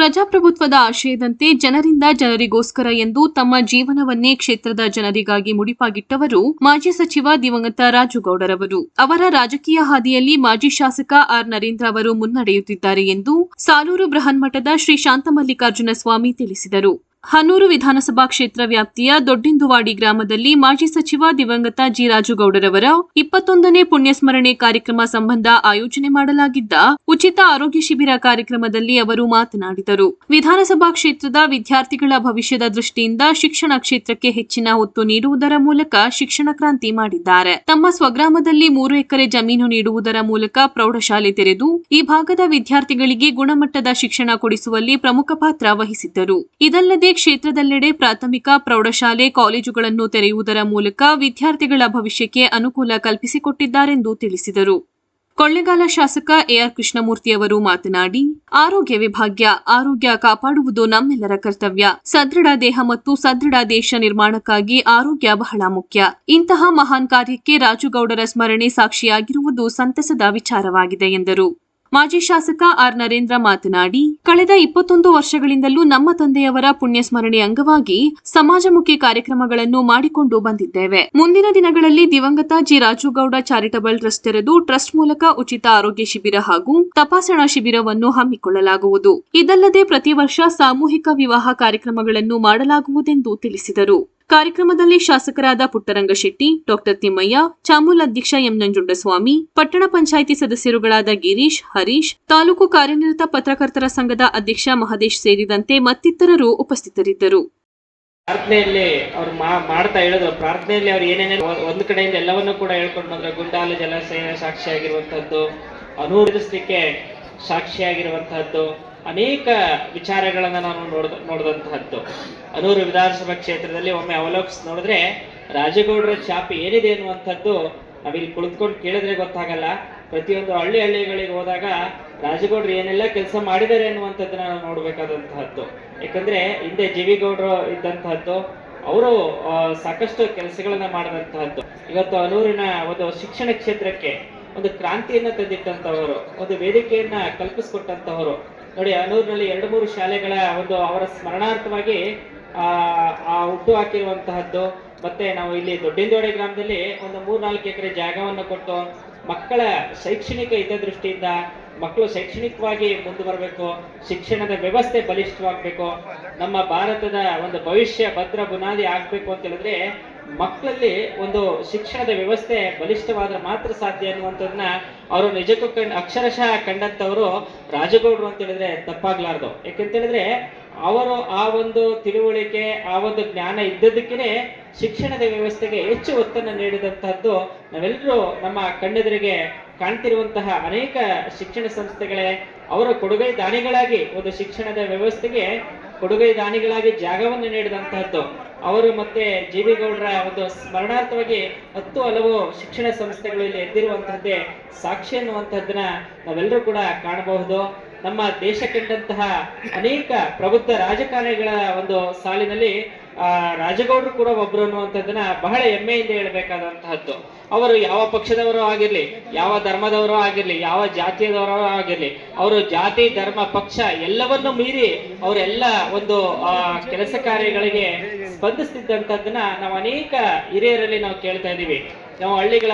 ಪ್ರಜಾಪ್ರಭುತ್ವದ ಆಶಯದಂತೆ ಜನರಿಂದ ಜನರಿಗೋಸ್ಕರ ಎಂದು ತಮ್ಮ ಜೀವನವನ್ನೇ ಕ್ಷೇತ್ರದ ಜನರಿಗಾಗಿ ಮುಡಿಪಾಗಿಟ್ಟವರು ಮಾಜಿ ಸಚಿವ ದಿವಂಗತ ರಾಜುಗೌಡರವರು. ಅವರ ರಾಜಕೀಯ ಹಾದಿಯಲ್ಲಿ ಮಾಜಿ ಶಾಸಕ ಆರ್ ನರೇಂದ್ರ ಅವರು ಮುನ್ನಡೆಯುತ್ತಿದ್ದಾರೆ ಎಂದು ಸಾಲೂರು ಬೃಹನ್ಮಠದ ಶ್ರೀ ಶಾಂತಮಲ್ಲಿಕಾರ್ಜುನ ಸ್ವಾಮಿ ತಿಳಿಸಿದರು. ಹನೂರು ವಿಧಾನಸಭಾ ಕ್ಷೇತ್ರ ವ್ಯಾಪ್ತಿಯ ದೊಡ್ಡಿಂದುವಾಡಿ ಗ್ರಾಮದಲ್ಲಿ ಮಾಜಿ ಸಚಿವ ದಿವಂಗತ ಜಿ ರಾಜುಗೌಡರವರ ಇಪ್ಪತ್ತೊಂದನೇ ಪುಣ್ಯಸ್ಮರಣೆ ಕಾರ್ಯಕ್ರಮ ಸಂಬಂಧ ಆಯೋಜನೆ ಮಾಡಲಾಗಿದ್ದ ಉಚಿತ ಆರೋಗ್ಯ ಶಿಬಿರ ಕಾರ್ಯಕ್ರಮದಲ್ಲಿ ಅವರು ಮಾತನಾಡಿದರು. ವಿಧಾನಸಭಾ ಕ್ಷೇತ್ರದ ವಿದ್ಯಾರ್ಥಿಗಳ ಭವಿಷ್ಯದ ದೃಷ್ಟಿಯಿಂದ ಶಿಕ್ಷಣ ಕ್ಷೇತ್ರಕ್ಕೆ ಹೆಚ್ಚಿನ ಒತ್ತು ನೀಡುವುದರ ಮೂಲಕ ಶಿಕ್ಷಣ ಕ್ರಾಂತಿ ಮಾಡಿದ್ದಾರೆ. ತಮ್ಮ ಸ್ವಗ್ರಾಮದಲ್ಲಿ ಮೂರು ಎಕರೆ ಜಮೀನು ನೀಡುವುದರ ಮೂಲಕ ಪ್ರೌಢಶಾಲೆ ತೆರೆದು, ಈ ಭಾಗದ ವಿದ್ಯಾರ್ಥಿಗಳಿಗೆ ಗುಣಮಟ್ಟದ ಶಿಕ್ಷಣ ಕೊಡಿಸುವಲ್ಲಿ ಪ್ರಮುಖ ಪಾತ್ರ ವಹಿಸಿದ್ದರು. ಇದಲ್ಲದೆ ಕ್ಷೇತ್ರದೆಲ್ಲೆಡೆ ಪ್ರಾಥಮಿಕ, ಪ್ರೌಢಶಾಲೆ, ಕಾಲೇಜುಗಳನ್ನು ತೆರೆಯುವುದರ ಮೂಲಕ ವಿದ್ಯಾರ್ಥಿಗಳ ಭವಿಷ್ಯಕ್ಕೆ ಅನುಕೂಲ ಕಲ್ಪಿಸಿಕೊಟ್ಟಿದ್ದಾರೆಂದು ತಿಳಿಸಿದರು. ಕೊಳ್ಳೆಗಾಲ ಶಾಸಕ ಎಆರ್ ಕೃಷ್ಣಮೂರ್ತಿ ಅವರು ಮಾತನಾಡಿ, ಆರೋಗ್ಯ ವಿಭಾಗ್ಯ, ಆರೋಗ್ಯ ಕಾಪಾಡುವುದು ನಮ್ಮೆಲ್ಲರ ಕರ್ತವ್ಯ. ಸದೃಢ ದೇಹ ಮತ್ತು ಸದೃಢ ದೇಶ ನಿರ್ಮಾಣಕ್ಕಾಗಿ ಆರೋಗ್ಯ ಬಹಳ ಮುಖ್ಯ. ಇಂತಹ ಮಹಾನ್ ಕಾರ್ಯಕ್ಕೆ ರಾಜುಗೌಡರ ಸ್ಮರಣೆ ಸಾಕ್ಷಿಯಾಗಿರುವುದು ಸಂತಸದ ವಿಚಾರವಾಗಿದೆ ಎಂದರು. ಮಾಜಿ ಶಾಸಕ ಆರ್ ನರೇಂದ್ರ ಮಾತನಾಡಿ, ಕಳೆದ ಇಪ್ಪತ್ತೊಂದು ವರ್ಷಗಳಿಂದಲೂ ನಮ್ಮ ತಂದೆಯವರ ಪುಣ್ಯಸ್ಮರಣೆ ಅಂಗವಾಗಿ ಸಮಾಜಮುಖಿ ಕಾರ್ಯಕ್ರಮಗಳನ್ನು ಮಾಡಿಕೊಂಡು ಬಂದಿದ್ದೇವೆ. ಮುಂದಿನ ದಿನಗಳಲ್ಲಿ ದಿವಂಗತ ಜಿ. ರಾಜುಗೌಡ ಚಾರಿಟಬಲ್ ಟ್ರಸ್ಟ್ ತೆರೆದು ಟ್ರಸ್ಟ್ ಮೂಲಕ ಉಚಿತ ಆರೋಗ್ಯ ಶಿಬಿರ ಹಾಗೂ ತಪಾಸಣಾ ಶಿಬಿರವನ್ನು ಹಮ್ಮಿಕೊಳ್ಳಲಾಗುವುದು. ಇದಲ್ಲದೆ ಪ್ರತಿ ವರ್ಷ ಸಾಮೂಹಿಕ ವಿವಾಹ ಕಾರ್ಯಕ್ರಮಗಳನ್ನು ಮಾಡಲಾಗುವುದೆಂದು ತಿಳಿಸಿದರು. ಕಾರ್ಯಕ್ರಮದಲ್ಲಿ ಶಾಸಕರಾದ ಪುಟ್ಟರಂಗ ಶೆಟ್ಟಿ, ಡಾಕ್ಟರ್ ತಿಮ್ಮಯ್ಯ, ಚಾಮೂಲ್ ಅಧ್ಯಕ್ಷ ಎಂ ನಂಜುಂಡಸ್ವಾಮಿ, ಪಟ್ಟಣ ಪಂಚಾಯಿತಿ ಸದಸ್ಯರುಗಳಾದ ಗಿರೀಶ್, ಹರೀಶ್, ತಾಲೂಕು ಕಾರ್ಯನಿರತ ಪತ್ರಕರ್ತರ ಸಂಘದ ಅಧ್ಯಕ್ಷ ಮಹದೇಶ್ ಸೇರಿದಂತೆ ಮತ್ತಿತರರು ಉಪಸ್ಥಿತರಿದ್ದರು. ಪ್ರಾರ್ಥನೆಯಲ್ಲಿ ಅವ್ರು ಮಾಡ್ತಾ ಹೇಳಿದ್ರು ಪ್ರಾರ್ಥನೆಯಲ್ಲಿ ಅವ್ರು ಏನೇನೇ ಒಂದು ಕಡೆಯಿಂದ ಎಲ್ಲವನ್ನೂ ಕೂಡ ಹೇಳ್ಕೊಂಡು ಬಂದ್ರೆ ಗುಂಡಾಲ ಜಲಾಶಯ ಸಾಕ್ಷಿಯಾಗಿರುವಂಥದ್ದು ಅನುವರ್ತಿಸ್ಲಿಕ್ಕೆ ಸಾಕ್ಷಿಯಾಗಿರುವಂತಹದ್ದು ಅನೇಕ ವಿಚಾರಗಳನ್ನ ನಾನು ನೋಡ್ದ, ನೋಡಿದಂತಹದ್ದು. ಅನೂರು ವಿಧಾನಸಭಾ ಕ್ಷೇತ್ರದಲ್ಲಿ ಒಮ್ಮೆ ಅವಲೋಕಿಸಿ ನೋಡಿದ್ರೆ ರಾಜಗೌಡರ ಛಾಪೆ ಏನಿದೆ ಅನ್ನುವಂಥದ್ದು ನಾವಿಲ್ಲಿ ಕುಳಿತುಕೊಂಡು ಕೇಳಿದ್ರೆ ಗೊತ್ತಾಗಲ್ಲ. ಪ್ರತಿಯೊಂದು ಹಳ್ಳಿ ಹಳ್ಳಿಗಳಿಗೆ ಹೋದಾಗ ರಾಜಗೌಡರು ಏನೆಲ್ಲ ಕೆಲಸ ಮಾಡಿದ್ದಾರೆ ಅನ್ನುವಂಥದ್ದು ನಾವು ನೋಡಬೇಕಾದಂತಹದ್ದು. ಯಾಕಂದ್ರೆ ಹಿಂದೆ ಜೀವಿಗೌಡರು ಇದ್ದಂತಹದ್ದು, ಅವರು ಸಾಕಷ್ಟು ಕೆಲಸಗಳನ್ನ ಮಾಡಿದಂತಹದ್ದು. ಇವತ್ತು ಅನೂರಿನ ಒಂದು ಶಿಕ್ಷಣ ಕ್ಷೇತ್ರಕ್ಕೆ ಒಂದು ಕ್ರಾಂತಿಯನ್ನ ತಂದಿಟ್ಟಂತವರು ಒಂದು ವೇದಿಕೆಯನ್ನ ಕಲ್ಪಿಸಿಕೊಟ್ಟಂತವರು ನೋಡಿ, ಅನೂರಿನಲ್ಲಿ ಎರಡು ಮೂರು ಶಾಲೆಗಳ ಒಂದು ಅವರ ಸ್ಮರಣಾರ್ಥವಾಗಿ, ಆ ಹುಟ್ಟು ಹಾಕಿರುವಂತಹದ್ದು, ಮತ್ತೆ ನಾವು ಇಲ್ಲಿ ದೊಡ್ಡಿಂದೋಡೆ ಗ್ರಾಮದಲ್ಲಿ ಒಂದು ಮೂರ್ನಾಲ್ಕು ಎಕರೆ ಜಾಗವನ್ನು ಕೊಟ್ಟು ಮಕ್ಕಳ ಶೈಕ್ಷಣಿಕ ಹಿತದೃಷ್ಟಿಯಿಂದ ಮಕ್ಕಳು ಶೈಕ್ಷಣಿಕವಾಗಿ ಮುಂದೆ ಬರಬೇಕು ಶಿಕ್ಷಣದ ವ್ಯವಸ್ಥೆ ಬಲಿಷ್ಠವಾಗಬೇಕು, ನಮ್ಮ ಭಾರತದ ಒಂದು ಭವಿಷ್ಯ ಭದ್ರ ಬುನಾದಿ ಆಗಬೇಕು ಅಂತ ಹೇಳಿದ್ರೆ ಮಕ್ಕಳಲ್ಲಿ ಒಂದು ಶಿಕ್ಷಣದ ವ್ಯವಸ್ಥೆ ಬಲಿಷ್ಠವಾದ್ರೆ ಮಾತ್ರ ಸಾಧ್ಯ ಅನ್ನುವಂಥದ್ದನ್ನ ಅವರು ನಿಜಕ್ಕೂ ಕಂಡ್, ಅಕ್ಷರಶಃ ಕಂಡಂಥವರು ರಾಜಗೌಡರು ಅಂತ ಹೇಳಿದ್ರೆ ತಪ್ಪಾಗ್ಲಾರ್ದು. ಯಾಕೆಂತ ಹೇಳಿದ್ರೆ ಅವರು ಆ ಒಂದು ತಿಳುವಳಿಕೆ, ಆ ಒಂದು ಜ್ಞಾನ ಇದ್ದದಕ್ಕೇನೆ ಶಿಕ್ಷಣದ ವ್ಯವಸ್ಥೆಗೆ ಹೆಚ್ಚು ಒತ್ತನ್ನು ನೀಡಿದಂತಹದ್ದು ನಾವೆಲ್ಲರೂ ನಮ್ಮ ಕಣ್ಣೆದುರಿಗೆ ಕಾಣ್ತಿರುವಂತಹ ಅನೇಕ ಶಿಕ್ಷಣ ಸಂಸ್ಥೆಗಳೇ. ಅವರ ಕೊಡುಗೈ ದಾನಿಗಳಾಗಿ ಒಂದು ಶಿಕ್ಷಣದ ವ್ಯವಸ್ಥೆಗೆ ಕೊಡುಗೈ ದಾನಿಗಳಾಗಿ ಜಾಗವನ್ನು ನೀಡಿದಂತಹದ್ದು ಅವರು ಮತ್ತೆ ಜಿ ವಿ ಗೌಡರ ಒಂದು ಸ್ಮರಣಾರ್ಥವಾಗಿ ಹತ್ತು ಹಲವು ಶಿಕ್ಷಣ ಸಂಸ್ಥೆಗಳಲ್ಲಿ ಎದ್ದಿರುವಂತಹದ್ದೇ ಸಾಕ್ಷಿ ಅನ್ನುವಂಥದ್ದನ್ನ ನಾವೆಲ್ಲರೂ ಕೂಡ ಕಾಣಬಹುದು. ನಮ್ಮ ದೇಶ ಕಂಡಂತಹ ಅನೇಕ ಪ್ರಬುದ್ಧ ರಾಜಕಾರಣಿಗಳ ಒಂದು ಸಾಲಿನಲ್ಲಿ, ಆ, ರಾಜಗೌಡರು ಕೂಡ ಒಬ್ರು ಅನ್ನುವಂಥದ್ದನ್ನ ಬಹಳ ಹೆಮ್ಮೆಯಿಂದ ಹೇಳ್ಬೇಕಾದಂತಹದ್ದು. ಅವರು ಯಾವ ಪಕ್ಷದವರು ಆಗಿರ್ಲಿ, ಯಾವ ಧರ್ಮದವರು ಆಗಿರ್ಲಿ, ಯಾವ ಜಾತಿಯದವರು ಆಗಿರ್ಲಿ, ಅವರು ಜಾತಿ, ಧರ್ಮ, ಪಕ್ಷ ಎಲ್ಲವನ್ನು ಮೀರಿ ಅವರೆಲ್ಲ ಒಂದು ಕೆಲಸ ಕಾರ್ಯಗಳಿಗೆ ಸ್ಪಂದಿಸ್ತಿದ್ದಂಥದ್ದನ್ನ ನಾವು ಅನೇಕ ಹಿರಿಯರಲ್ಲಿ ನಾವು ಕೇಳ್ತಾ ಇದೀವಿ ನಾವು ಹಳ್ಳಿಗಳ